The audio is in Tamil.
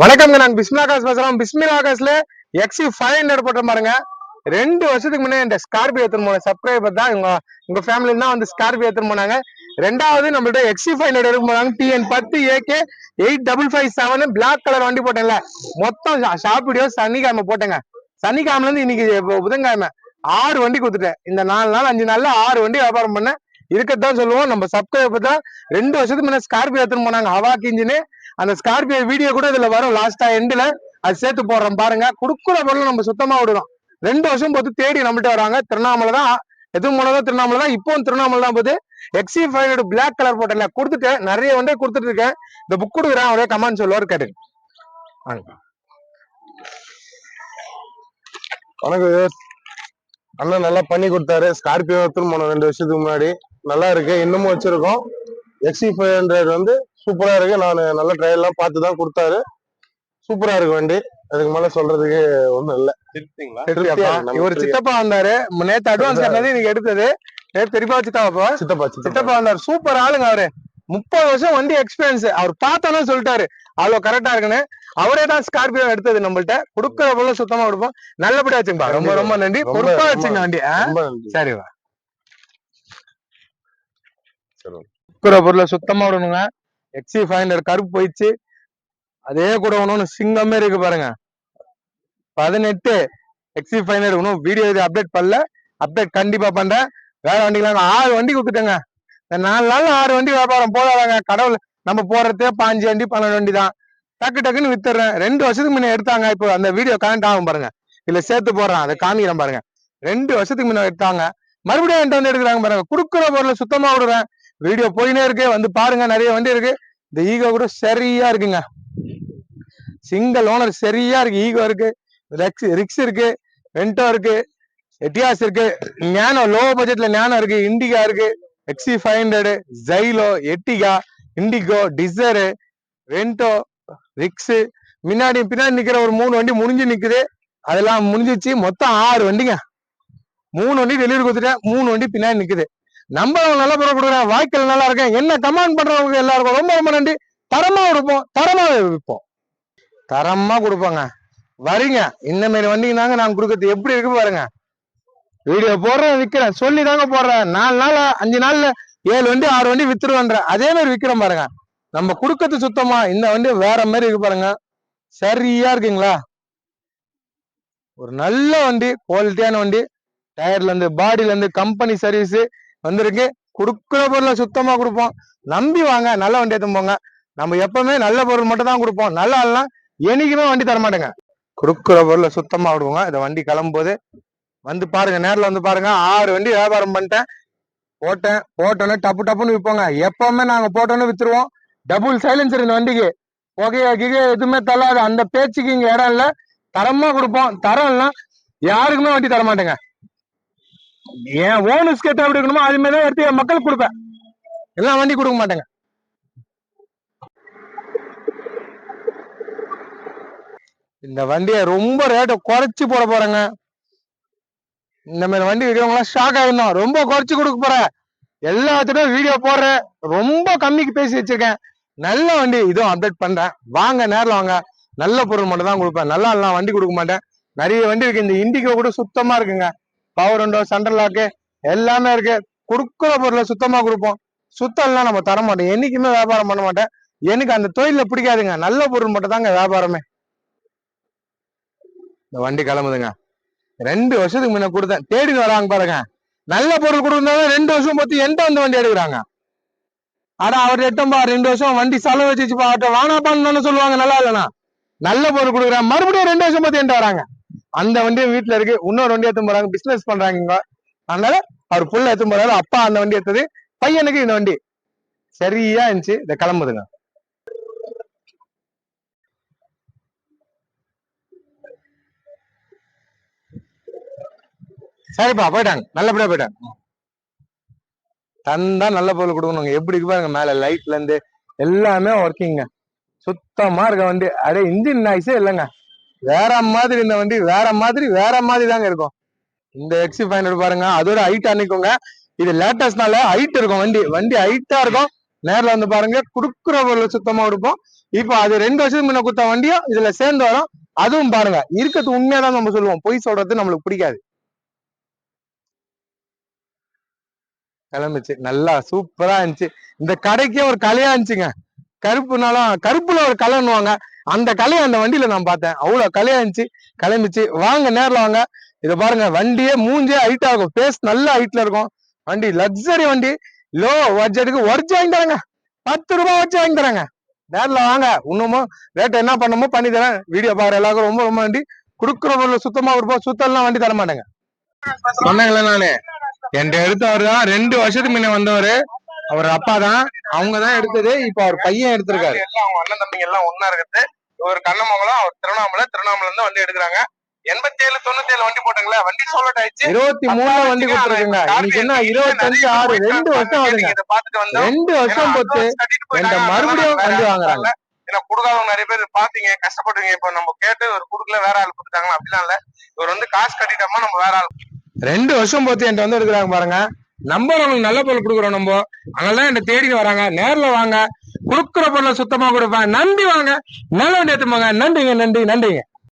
வணக்கம்ங்க நான் பிஸ்மிலா காஸ் பேசுறேன். பிஸ்மிலா காசுல எக்ஸி ஃபைவ் ஹண்ட்ரட் போட்ட பாருங்க. ரெண்டு வருஷத்துக்கு முன்னே இந்த ஸ்கார்பியோ எடுத்துன்னு போன சப்ஸ்கிரைபர் தான் உங்க உங்க ஃபேமிலி தான் வந்து ஸ்கார்பியோ எடுத்துன்னு போனாங்க. ரெண்டாவது நம்மள்ட்ட எக்ஸி ஃபைவ் ஹண்ட்ரட் எடுக்க போனாங்க டிஎன் பத்து AK eight double five seven black colour வண்டி போட்டேன்ல. மொத்தம் ஷாப் வீடியோ சனிக்கிழமை போட்டேங்க. சனிக்கிழமைல இருந்து இன்னைக்கு இப்போ புதன்கிழமை ஆறு வண்டி கொடுத்துட்டேன். இந்த நாலு நாள் அஞ்சு நாள்ல ஆறு வண்டி வியாபாரம் பண்ணேன். இருக்கத்தான் சொல்லுவோம். நம்ம சப்ஸ்கிரைபர் தான் ரெண்டு வருஷத்துக்கு முன்னாடி ஸ்கார்பியோ எடுத்துன்னு போனாங்க. ஹவாக் இன்ஜினு அந்த ஸ்கார்பியோ வீடியோ கூட இதுல வரும். லாஸ்டா எண்ட்ல அது சேர்த்து போடுறோம். பாருங்க. கொடுக்குற பொருள் நம்ம சுத்தமா விடுறோம். ரெண்டு வருஷம் போது தேடி நம்மகிட்ட வராங்க. திருவண்ணாமலை தான். எதுவும் போனதோ திருவண்ணாமலை தான். இப்போவும் திருவண்ணாமலை தான் போது. XUV five hundred black colour போட்டேன் கொடுத்துட்டேன். நிறைய வண்டே கொடுத்துட்டு இருக்கேன். இந்த புக் கொடுக்குறேன். அவரே கமெண்ட் சொல்லுவார் கேட்டு வணக்கம். நல்லா அண்ணன் நல்லா பண்ணி கொடுத்தாரு. ஸ்கார்பியோ எடுத்துன்னு போனோம். ரெண்டு வருஷத்துக்கு முன்னாடி. நல்லா இருக்கு இன்னமும் வச்சிருக்கோம். எக்ஸி ஃபைவ் ஹண்ட்ரட் வந்து சூப்பரா இருக்கு. நான் நல்ல ட்ரையல் எல்லாம் பார்த்து தான் கொடுத்தாரு. சூப்பரா இருக்கு வண்டி. அதுக்கு மேல சொல்றதுக்கு ஒண்ணும் இல்ல. இவர். சித்தப்பா வந்தாரு. நேத்து அட்வான்ஸ் கட்டினது இன்னைக்கு எடுத்தது. நேத்து பெரியப்பா சித்தப்பா சித்தப்பா சித்தப்பா. வந்தாரு. சூப்பர் ஆளுங்க அவரு. முப்பது வருஷம் வண்டி எக்ஸ்பீரியன்ஸ் அவர் பார்த்தானே சொல்லிட்டாரு. அவ்வளவு கரெக்டா இருக்குன்னு. அவரே தான் ஸ்கார்பியோ எடுத்தது நம்மள்ட்ட. கொடுக்கற போல சுத்தமா கொடுப்போம். நல்லபடியா வச்சுங்கப்பா. ரொம்ப ரொம்ப நன்றி. பொறுப்பா. வச்சுங்க வண்டி ஆ? ரொம்ப சரி பொருளை சுத்தமா விடணுங்க. எக்ஸி ஃபைண்டர் கருப்பு போயிடுச்சு. அதே கூட ஒண்ணு சிங்கமே இருக்கு பாருங்க. பதினெட்டு எக்ஸி ஃபைனர் ஹண்ட்ரட் இன்னும் வீடியோ இது அப்டேட் பண்ணல. அப்டேட் கண்டிப்பா பண்றேன். வேற வண்டிக்கலாம் ஆறு வண்டி கொடுத்துட்டேங்க. இந்த நாலு நாள் ஆறு வண்டி வியாபாரம் போதாதாங்க. கடவுள் நம்ம போறதே பாஞ்சு வண்டி பன்னெண்டு வண்டி தான். டக்கு டக்குன்னு வித்துறேன் ரெண்டு வருஷத்துக்கு முன்ன எடுத்தாங்க. இப்போ அந்த வீடியோ கனெக்ட் ஆகும் பாருங்க. இல்ல சேர்த்து போடுறேன். அதை காமிக்கிறேன் பாருங்க. ரெண்டு வருஷத்துக்கு முன்ன எடுத்தாங்க. மறுபடியும் என்கிட்ட வந்து எடுக்கிறாங்க பாருங்க. கொடுக்குற பொருளை சுத்தமா விடுறேன். வீடியோ போயினே இருக்கு. வந்து பாருங்க நிறைய வண்டி இருக்கு. இந்த ஈகோ கூட சரியா இருக்குங்க. சிங்கிள் ஓனர் சரியா இருக்கு. ஈகோ இருக்கு. ரெக்ஸ் ரிக்ஸ் இருக்கு. வென்டோ இருக்கு. எட்டியாஸ் இருக்கு. ஞானோ லோ பட்ஜெட்ல ஞானோ இருக்கு. இண்டிகா இருக்கு. XUV five hundred Xylo Ertiga Indigo Dzire Vento Ritz முன்னாடி பின்னாடி நிக்கிற ஒரு மூணு வண்டி முடிஞ்சு நிக்குது. அதெல்லாம் முடிஞ்சிச்சு. மொத்தம் ஆறு வண்டிங்க. மூணு வண்டி டெலிவரி கொடுத்துட்டேன். மூணு வண்டி பின்னாடி நிக்குது. நம்ம நல்ல பொருள் கொடுக்குறேன் வாய்க்கல் நல்லா இருக்கேன். என்ன கமெண்ட் பண்றவங்க எல்லாருக்கும் ரொம்ப ரொம்ப நன்றி. தரமா கொடுப்போம் தரமா விற்போம். தரமா கொடுப்போங்க. வரீங்க. இந்த மாதிரி வண்டிங்கனாங்க நான் கொடுக்கறது எப்படி இருக்கு பாருங்க. வீடியோ போடுறேன் விக்கிறேன். சொல்லி தாங்க போடுறேன். நாலு நாள் அஞ்சு நாள்ல ஏழு வண்டி ஆறு வண்டி வித்துருவேன்றேன். அதே மாதிரி விக்கிறேன் பாருங்க. நம்ம கொடுக்கறது சுத்தமா இந்த வண்டி வேற மாதிரி இருக்கு பாருங்க. சரியா இருக்குங்களா? ஒரு நல்ல வண்டி குவாலிட்டியான வண்டி. டயர்ல இருந்து பாடியில இருந்து கம்பெனி சர்வீஸ் வந்திருக்கு. கொடுக்குற பொருளை சுத்தமா கொடுப்போம். நம்பி வாங்க நல்ல வண்டி எடுத்து போங்க. நம்ம எப்பவுமே நல்ல பொருள் மட்டும் தான் கொடுப்போம். நல்லா இல்லைன்னா என்னைக்குமே வண்டி தர மாட்டேங்க. கொடுக்குற பொருளை சுத்தமா விடுவோங்க இந்த வண்டி கிளம்பும்போது வந்து பாருங்க நேரில் வந்து பாருங்க. ஆறு வண்டி வியாபாரம் பண்ணிட்டேன். போட்டேன். போட்டோன்னே டப்பு டப்புன்னு விற்போங்க எப்பவுமே நாங்க போட்டோன்னு வித்துருவோம். டபுள் சைலன்சர் இந்த வண்டிக்கு. புகைய கிகைய எதுவுமே தள்ளாது அந்த பேச்சுக்கு இங்க இடம் இல்ல. தரமா கொடுப்போம். தரம் இல்லைன்னா யாருக்குமே வண்டி தர மாட்டேங்க. என் ஓனஸ் கேட்ட எப்படி இருக்கணுமோ அது மாதிரி தான் எடுத்து என் மக்களுக்கு கொடுப்பேன். எல்லாம் வண்டி கொடுக்க மாட்டேங்க. இந்த வண்டியை ரொம்ப ரேட்டை குறைச்சு போட போறேங்க. இந்த மாதிரி வண்டி விற்கிறவங்களாம் ஷாக் ஆகிருந்தோம் ரொம்ப குறைச்சு கொடுக்க போறேன். எல்லாத்துக்கும் வீடியோ போடுறேன். ரொம்ப கம்மிக்கு பேசி வச்சிருக்கேன். நல்ல வண்டி இதுவும் அப்டேட் பண்றேன். வாங்க நேரில் வாங்க. நல்ல பொருள் மட்டும் தான் கொடுப்பேன். நல்லா எல்லாம் வண்டி கொடுக்க மாட்டேன். நிறைய வண்டி இருக்கு. இந்த இண்டிகோ கூட சுத்தமா இருக்குங்க. பவர் விண்டோ சென்டர் லாக்கு எல்லாமே இருக்கு. கொடுக்குற பொருளை சுத்தமா கொடுப்போம். சுத்தம் எல்லாம் நம்ம தர மாட்டோம். என்னைக்குமே வியாபாரம் பண்ண மாட்டேன். எனக்கு அந்த தொழில பிடிக்காதுங்க. நல்ல பொருள் மட்டும் தாங்க வியாபாரமே. இந்த வண்டி கிளம்புதுங்க. ரெண்டு வருஷத்துக்கு முன்ன கொடுத்தேன். தேடி வராங்க பாருங்க. நல்ல பொருள் கொடுத்தாலும் ரெண்டு வருஷம் பத்தி என்கிட்ட வந்து வண்டி எடுக்கிறாங்க. ஆனா அவர் எட்டம்பா ரெண்டு வருஷம் வண்டி செலவு வச்சுச்சுப்பா அவர்கிட்ட வானாப்பான்னு சொல்லுவாங்க. நல்லா இல்லைனா நல்ல பொருள் கொடுக்குறேன். மறுபடியும் ரெண்டு வருஷம் பத்தி என்கிட்ட வராங்க. அந்த வண்டியும் வீட்டுல இருக்கு. இன்னொரு வண்டி எடுத்து போறாங்க. பிசினஸ் பண்றாங்க அதனால அவர் புள்ள எடுத்து போறாரு. அப்பா அந்த வண்டி எடுத்தது பையனுக்கு இந்த வண்டி. சரியா இருந்துச்சு. இதை கிளம்புதுங்க. சரிப்பா போயிட்டாங்க. நல்லபடியா போயிட்டாங்க. தந்தா நல்ல பொருள் கொடுக்கணுங்க. எப்படி பாருங்க. மேல லைட்ல இருந்து எல்லாமே ஒர்க்கிங்க சுத்தமா இருக்க வண்டி. அடே இன்ஜின் நாய்ஸே இல்லைங்க. வேற மாதிரி இந்த வண்டி வேற மாதிரி வேற மாதிரி தாங்க இருக்கும். இந்த எக்ஸி ஃபைவ் பாருங்க அதோட ஹைட் நிற்குங்க இது லேட்டஸ்ட்னால ஹைட் இருக்கும் வண்டி. வண்டி ஹைட்டா இருக்கும். நேர்ல வந்து பாருங்க குடுக்குற பொருள் சுத்தமா கொடுப்போம் இப்போ அது ரெண்டு வருஷத்துக்கு முன்ன குத்த வண்டியும் இதுல சேர்ந்து வரும். அதுவும் பாருங்க இருக்கிறது உண்மையாதான் நம்ம சொல்லுவோம். பொய் சொல்றது நம்மளுக்கு பிடிக்காது. கிளம்பிச்சு. நல்லா சூப்பரா இருந்துச்சு. இந்த கடைக்கே ஒரு கலையா இருந்துச்சுங்க கருப்புனாலும் கருப்புல ஒரு கலைன்னுவாங்க. அந்த கலையை அந்த வண்டியில நான் பார்த்தேன். அவ்வளவு கலையா இருந்துச்சு. கிளம்பிச்சு. வாங்க நேர்ல வாங்க. இத பாருங்க வண்டியே மூஞ்சே ஹைட் ஆகும் பேஸ் நல்ல ஹைட்ல இருக்கும். வண்டி லக்ஸரி வண்டி. லோ பட்ஜெட்டுக்கு ஒர்ஜ் வாங்கி தரேங்க. பத்து ரூபாய் வச்சு வாங்கி தரேங்க. நேர்ல வாங்க. இன்னமும் ரேட் என்ன பண்ணமோ பண்ணி தரேன். வீடியோ பாக்குற எல்லாருக்கும் ரொம்ப ரொம்ப வண்டி குடுக்குற பொருள் சுத்தமா இருப்போம் சுத்தம்லாம் வண்டி தர மாட்டேங்க சொன்னேங்களே நானு. என்கிட்ட எடுத்தவர் தான். ரெண்டு வருஷத்துக்கு முன்ன வந்தவரு. அவர் அப்பா தான் அவங்க தான் எடுத்தது இப்ப அவர் பையன் எடுத்திருக்காரு. எல்லாம் அவங்க அண்ணன் தம்பிங்க எல்லாம் ஒண்ணா இருக்குது. ஒரு கண்ணமங்கலம் அவர் திருவண்ணாமலை திருவண்ணாமலை இருந்து வண்டி எடுக்கிறாங்க. எண்பத்தி ஏழு தொண்ணூத்தி ஏழு வண்டி போட்டாங்களே வண்டி சோல்ட் ஆயிடுச்சு. இருபத்தி மூணுல வண்டி கொடுத்துருக்குங்க. இன்னைக்கு என்ன இருபத்தஞ்சு ஆறு ரெண்டு வருஷம் ஆகுதுங்க. இதை பார்த்துட்டு வந்தோம். ரெண்டு வருஷம் போச்சு என்கிட்ட மறுபடியும் வண்டி வாங்குறாங்க. ஏன்னா குடுக்காதவங்க நிறைய பேர் பாத்தீங்க கஷ்டப்படுவீங்க இப்ப நம்ம கேட்டு ஒரு குடுக்கல வேற ஆள் கொடுத்தாங்களா அப்படிலாம் இல்ல. இவர் வந்து காசு கட்டிட்டோமா நம்ம வேற ஆள் ரெண்டு வருஷம் போச்சு என்கிட்ட வந்து எடுக்கிறாங்க பாருங்க. நம்ம அவங்களுக்கு நல்ல பொருள் கொடுக்குறோம் நம்ம. அதனாலதான் என்ன தேடி வராங்க. நேரில் வாங்க. கொடுக்குற பொருளை சுத்தமா கொடுப்பேன். நன்றி வாங்க. நல்ல வண்டி எடுத்துப்பாங்க நன்றிங்க நன்றி நன்றிங்க.